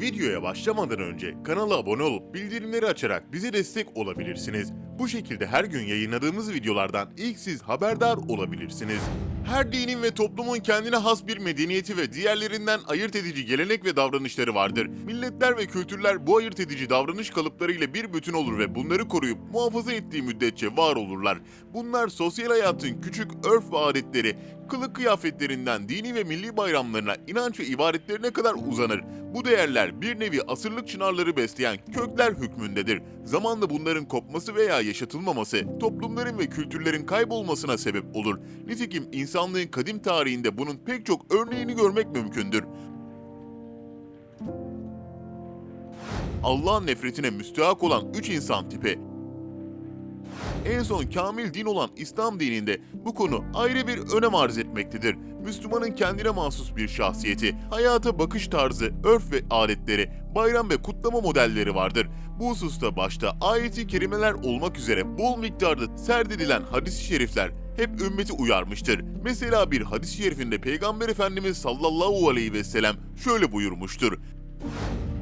Videoya başlamadan önce kanala abone olup bildirimleri açarak bize destek olabilirsiniz. Bu şekilde her gün yayınladığımız videolardan ilk siz haberdar olabilirsiniz. Her dinin ve toplumun kendine has bir medeniyeti ve diğerlerinden ayırt edici gelenek ve davranışları vardır. Milletler ve kültürler bu ayırt edici davranış kalıplarıyla bir bütün olur ve bunları koruyup muhafaza ettiği müddetçe var olurlar. Bunlar sosyal hayatın küçük örf ve adetleri, kılık kıyafetlerinden dini ve milli bayramlarına, inanç ve ibadetlerine kadar uzanır. Bu değerler bir nevi asırlık çınarları besleyen kökler hükmündedir. Zamanla bunların kopması veya yaşatılmaması toplumların ve kültürlerin kaybolmasına sebep olur. Nitekim insanlığın kadim tarihinde bunun pek çok örneğini görmek mümkündür. Allah'ın nefretine müstehak olan üç insan tipi en son kamil din olan İslam dininde bu konu ayrı bir önem arz etmektedir. Müslümanın kendine mahsus bir şahsiyeti, hayata bakış tarzı, örf ve adetleri, bayram ve kutlama modelleri vardır. Bu hususta başta ayeti kerimeler olmak üzere bol miktarda serdedilen hadis-i şerifler hep ümmeti uyarmıştır. Mesela bir hadis-i şerifinde Peygamber Efendimiz sallallahu aleyhi ve sellem şöyle buyurmuştur.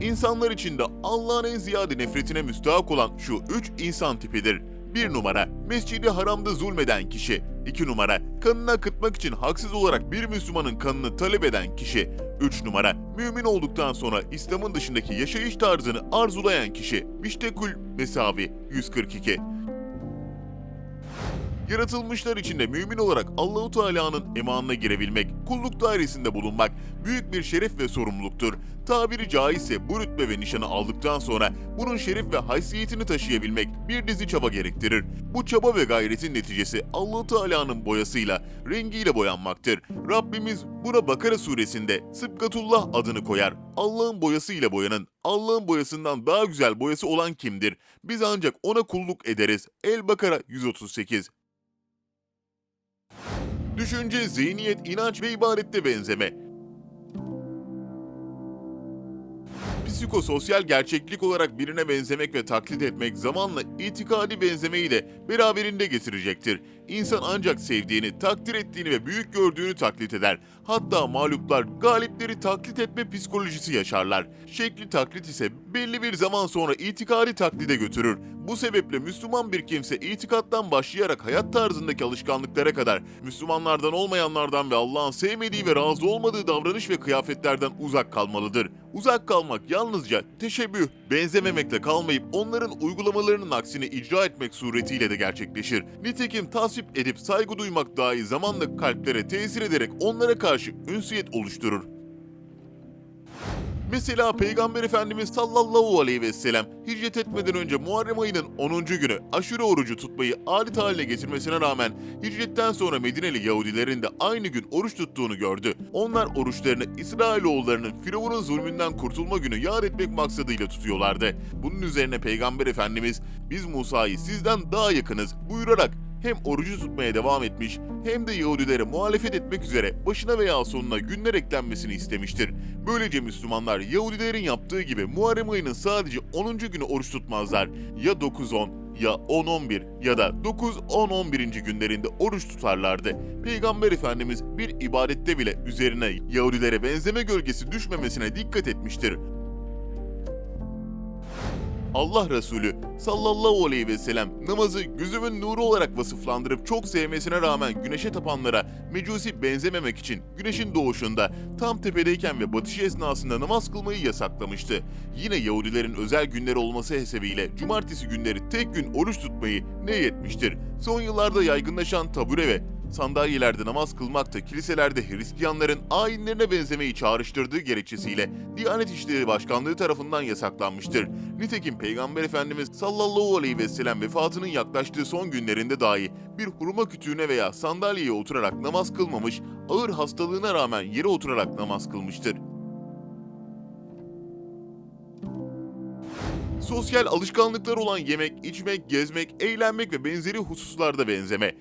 İnsanlar içinde Allah'ın en ziyade nefretine müstahak olan şu üç insan tipidir. Bir numara, mescidi haramda zulmeden kişi. İki numara, kanını akıtmak için haksız olarak bir Müslümanın kanını talep eden kişi. Üç numara, mümin olduktan sonra İslam'ın dışındaki yaşayış tarzını arzulayan kişi. Miştekül Mesavi 142 Yaratılmışlar içinde mümin olarak Allahu Teala'nın emanına girebilmek, kulluk dairesinde bulunmak büyük bir şeref ve sorumluluktur. Tabiri caizse bu rütbe ve nişanı aldıktan sonra bunun şeref ve haysiyetini taşıyabilmek bir dizi çaba gerektirir. Bu çaba ve gayretin neticesi Allahu Teala'nın boyasıyla, rengiyle boyanmaktır. Rabbimiz buna Bakara suresinde Sıbgatullah adını koyar. Allah'ın boyasıyla boyanın, Allah'ın boyasından daha güzel boyası olan kimdir? Biz ancak ona kulluk ederiz. El Bakara 138 Düşünce, zihniyet, inanç ve ibadette benzeme. Psikososyal gerçeklik olarak birine benzemek ve taklit etmek zamanla itikadi benzemeyi de beraberinde getirecektir. İnsan ancak sevdiğini, takdir ettiğini ve büyük gördüğünü taklit eder. Hatta mağluplar galipleri taklit etme psikolojisi yaşarlar. Şekli taklit ise belli bir zaman sonra itikadi taklide götürür. Bu sebeple Müslüman bir kimse itikattan başlayarak hayat tarzındaki alışkanlıklara kadar Müslümanlardan olmayanlardan ve Allah'ın sevmediği ve razı olmadığı davranış ve kıyafetlerden uzak kalmalıdır. Uzak kalmak yalnızca teşebbüh, benzememekle kalmayıp onların uygulamalarının aksini icra etmek suretiyle de gerçekleşir. Nitekim tasvip edip saygı duymak dahi zamanla kalplere tesir ederek onlara karşı ünsiyet oluşturur. Mesela Peygamber Efendimiz sallallahu aleyhi ve sellem hicret etmeden önce Muharrem ayının 10. günü aşure orucu tutmayı adet haline getirmesine rağmen hicretten sonra Medineli Yahudilerin de aynı gün oruç tuttuğunu gördü. Onlar oruçlarını İsrailoğullarının Firavun'un zulmünden kurtulma günü yad etmek maksadıyla tutuyorlardı. Bunun üzerine Peygamber Efendimiz biz Musa'yı sizden daha yakınız buyurarak hem orucu tutmaya devam etmiş hem de Yahudilere muhalefet etmek üzere başına veya sonuna günler eklenmesini istemiştir. Böylece Müslümanlar Yahudilerin yaptığı gibi Muharrem ayının sadece 10. günü oruç tutmazlar. Ya 9-10 ya 10-11 ya da 9-10-11. günlerinde oruç tutarlardı. Peygamber Efendimiz bir ibadette bile üzerine Yahudilere benzeme gölgesi düşmemesine dikkat etmiştir. Allah Resulü sallallahu aleyhi ve sellem namazı gözümün nuru olarak vasıflandırıp çok sevmesine rağmen güneşe tapanlara mecusi benzememek için güneşin doğuşunda tam tepedeyken ve batışı esnasında namaz kılmayı yasaklamıştı. Yine Yahudilerin özel günleri olması hesebiyle cumartesi günleri tek gün oruç tutmayı nehyetmiştir. Son yıllarda yaygınlaşan tabure ve sandalyelerde namaz kılmak da kiliselerde Hristiyanların ayinlerine benzemeyi çağrıştırdığı gerekçesiyle Diyanet İşleri Başkanlığı tarafından yasaklanmıştır. Nitekim Peygamber Efendimiz sallallahu aleyhi ve sellem vefatının yaklaştığı son günlerinde dahi bir hurma kütüğüne veya sandalyeye oturarak namaz kılmamış, ağır hastalığına rağmen yere oturarak namaz kılmıştır. Sosyal alışkanlıklar olan yemek, içmek, gezmek, eğlenmek ve benzeri hususlarda benzeme.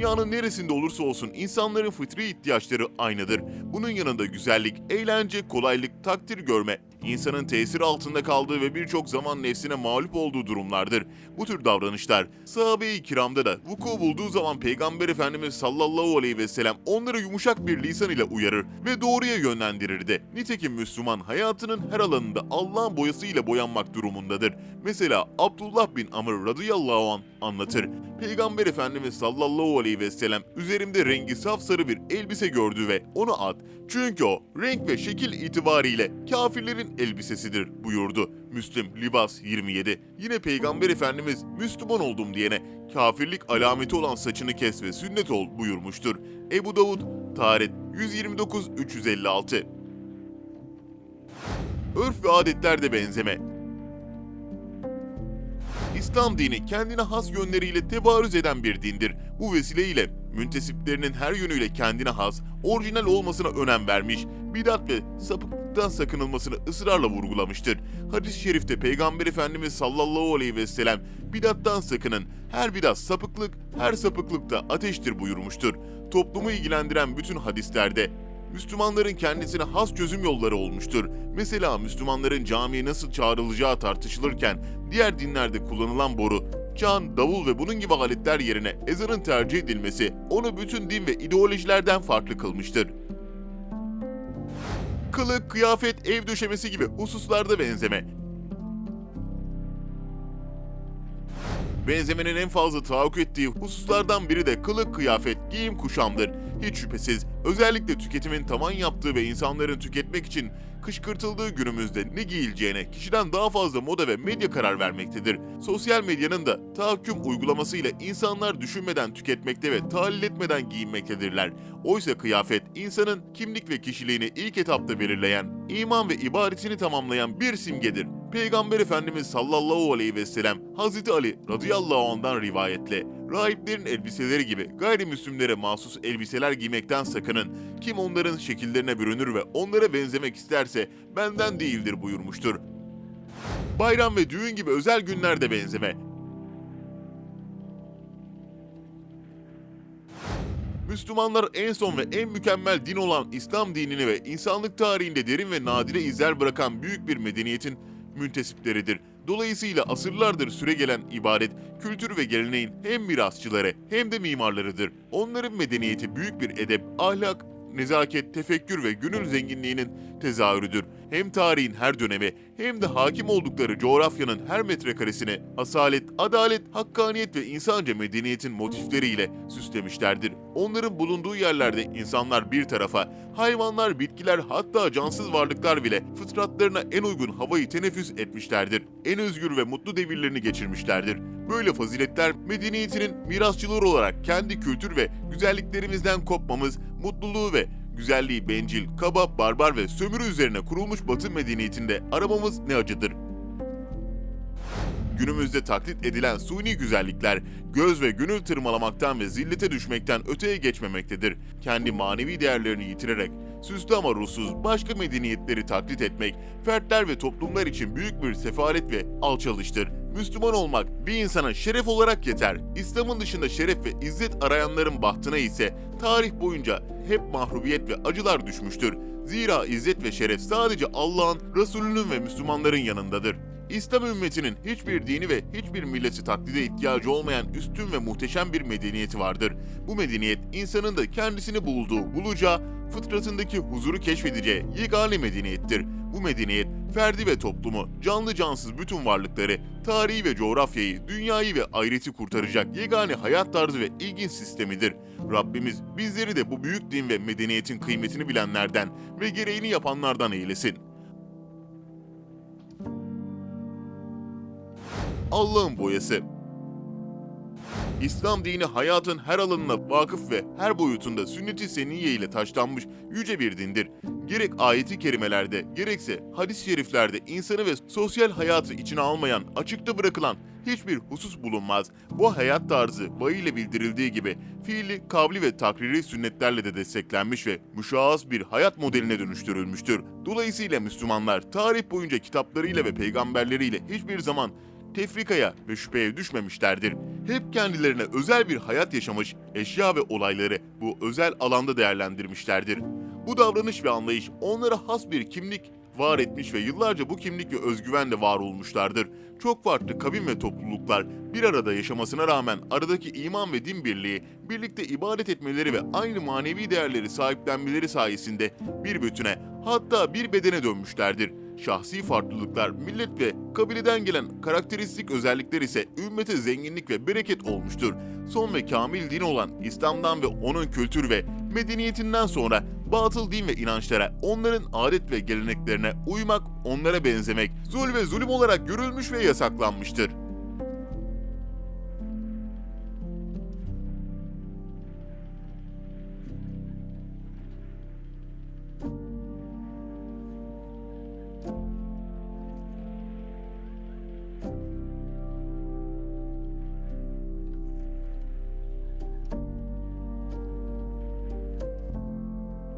Dünyanın neresinde olursa olsun insanların fıtri ihtiyaçları aynıdır. Bunun yanında güzellik, eğlence, kolaylık, takdir görme, insanın tesiri altında kaldığı ve birçok zaman nefsine mağlup olduğu durumlardır. Bu tür davranışlar sahabe-i kiramda da vuku bulduğu zaman Peygamber Efendimiz sallallahu aleyhi ve sellem onları yumuşak bir lisan ile uyarır ve doğruya yönlendirirdi. Nitekim Müslüman hayatının her alanında Allah'ın boyasıyla boyanmak durumundadır. Mesela Abdullah bin Amr radıyallahu an anlatır. Peygamber Efendimiz sallallahu aleyhi ve sellem üzerimde rengi sapsarı bir elbise gördü ve onu at. Çünkü o renk ve şekil itibariyle kafirlerin elbisesidir buyurdu. Müslim Libas 27. Yine Peygamber Efendimiz Müslüman oldum diyene kafirlik alameti olan saçını kes ve sünnet ol buyurmuştur. Ebu Davud Taharet 129 356. Örf ve adetlerde benzeme İslam dini kendine has yönleriyle tebarüz eden bir dindir. Bu vesileyle müntesiplerinin her yönüyle kendine has, orijinal olmasına önem vermiş, bidat ve sapıklıktan sakınılmasını ısrarla vurgulamıştır. Hadis-i şerifte Peygamber Efendimiz sallallahu aleyhi ve sellem bidattan sakının, her bidat sapıklık, her sapıklık da ateştir buyurmuştur. Toplumu ilgilendiren bütün hadislerde Müslümanların kendisine has çözüm yolları olmuştur. Mesela Müslümanların camiye nasıl çağrılacağı tartışılırken diğer dinlerde kullanılan boru, can, davul ve bunun gibi aletler yerine ezanın tercih edilmesi onu bütün din ve ideolojilerden farklı kılmıştır. Kılık, kıyafet, ev döşemesi gibi hususlarda benzeme. Benzemenin en fazla tahakkuk ettiği hususlardan biri de kılık, kıyafet, giyim, kuşamdır. Hiç şüphesiz özellikle tüketimin tavan yaptığı ve insanların tüketmek için kışkırtıldığı günümüzde ne giyileceğine kişiden daha fazla moda ve medya karar vermektedir. Sosyal medyanın da tahakküm uygulamasıyla insanlar düşünmeden tüketmekte ve tahlil etmeden giyinmektedirler. Oysa kıyafet insanın kimlik ve kişiliğini ilk etapta belirleyen, iman ve ibadetini tamamlayan bir simgedir. Peygamber Efendimiz sallallahu aleyhi ve sellem Hazreti Ali radıyallahu anh'dan rivayetle rahiplerin elbiseleri gibi gayrimüslimlere mahsus elbiseler giymekten sakının. Kim onların şekillerine bürünür ve onlara benzemek isterse benden değildir buyurmuştur. Bayram ve düğün gibi özel günlerde benzeme. Müslümanlar en son ve en mükemmel din olan İslam dinini ve insanlık tarihinde derin ve nadire izler bırakan büyük bir medeniyetin müntesipleridir. Dolayısıyla asırlardır süregelen ibadet, kültür ve geleneğin hem mirasçıları hem de mimarlarıdır. Onların medeniyeti büyük bir edep, ahlak, nezaket, tefekkür ve gönül zenginliğinin tezahürüdür. Hem tarihin her dönemi hem de hakim oldukları coğrafyanın her metrekaresini asalet, adalet, hakkaniyet ve insanca medeniyetin motifleriyle süslemişlerdir. Onların bulunduğu yerlerde insanlar bir tarafa, hayvanlar, bitkiler hatta cansız varlıklar bile fıtratlarına en uygun havayı teneffüs etmişlerdir. En özgür ve mutlu devirlerini geçirmişlerdir. Böyle faziletler medeniyetinin mirasçıları olarak kendi kültür ve güzelliklerimizden kopmamız, mutluluğu ve güzelliği bencil, kaba, barbar ve sömürü üzerine kurulmuş batı medeniyetinde aramamız ne acıdır. Günümüzde taklit edilen suni güzellikler göz ve gönül tırmalamaktan ve zillete düşmekten öteye geçmemektedir. Kendi manevi değerlerini yitirerek süslü ama ruhsuz başka medeniyetleri taklit etmek fertler ve toplumlar için büyük bir sefalet ve alçalıştır. Müslüman olmak bir insana şeref olarak yeter. İslam'ın dışında şeref ve izzet arayanların bahtına ise tarih boyunca hep mahrubiyet ve acılar düşmüştür. Zira izzet ve şeref sadece Allah'ın, Resulünün ve Müslümanların yanındadır. İslam ümmetinin hiçbir dini ve hiçbir milleti taklide ihtiyacı olmayan üstün ve muhteşem bir medeniyeti vardır. Bu medeniyet insanın da kendisini bulduğu, bulacağı, fıtratındaki huzuru keşfedeceği yegane medeniyettir. Bu medeniyet ferdi ve toplumu, canlı cansız bütün varlıkları, tarihi ve coğrafyayı, dünyayı ve ahireti kurtaracak yegane hayat tarzı ve ilginç sistemidir. Rabbimiz bizleri de bu büyük din ve medeniyetin kıymetini bilenlerden ve gereğini yapanlardan eylesin. Allah'ın boyası. İslam dini hayatın her alanına vakıf ve her boyutunda sünnet-i seniyye ile taşlanmış yüce bir dindir. Gerek ayeti kerimelerde, gerekse hadis-i şeriflerde insanı ve sosyal hayatı içine almayan, açıkta bırakılan hiçbir husus bulunmaz. Bu hayat tarzı vahiy ile bildirildiği gibi fiili, kavli ve takriri sünnetlerle de desteklenmiş ve müşahhas bir hayat modeline dönüştürülmüştür. Dolayısıyla Müslümanlar tarih boyunca kitaplarıyla ve peygamberleriyle hiçbir zaman tefrikaya ve şüpheye düşmemişlerdir. Hep kendilerine özel bir hayat yaşamış, eşya ve olayları bu özel alanda değerlendirmişlerdir. Bu davranış ve anlayış onlara has bir kimlik var etmiş ve yıllarca bu kimlik ve özgüvenle var olmuşlardır. Çok farklı kavim ve topluluklar bir arada yaşamasına rağmen aradaki iman ve din birliği, birlikte ibadet etmeleri ve aynı manevi değerleri sahiplenmeleri sayesinde bir bütüne hatta bir bedene dönmüşlerdir. Şahsi farklılıklar, millet ve kabileden gelen karakteristik özellikler ise ümmete zenginlik ve bereket olmuştur. Son ve kamil din olan İslam'dan ve onun kültür ve medeniyetinden sonra batıl din ve inançlara, onların adet ve geleneklerine uymak, onlara benzemek, zul ve zulüm olarak görülmüş ve yasaklanmıştır.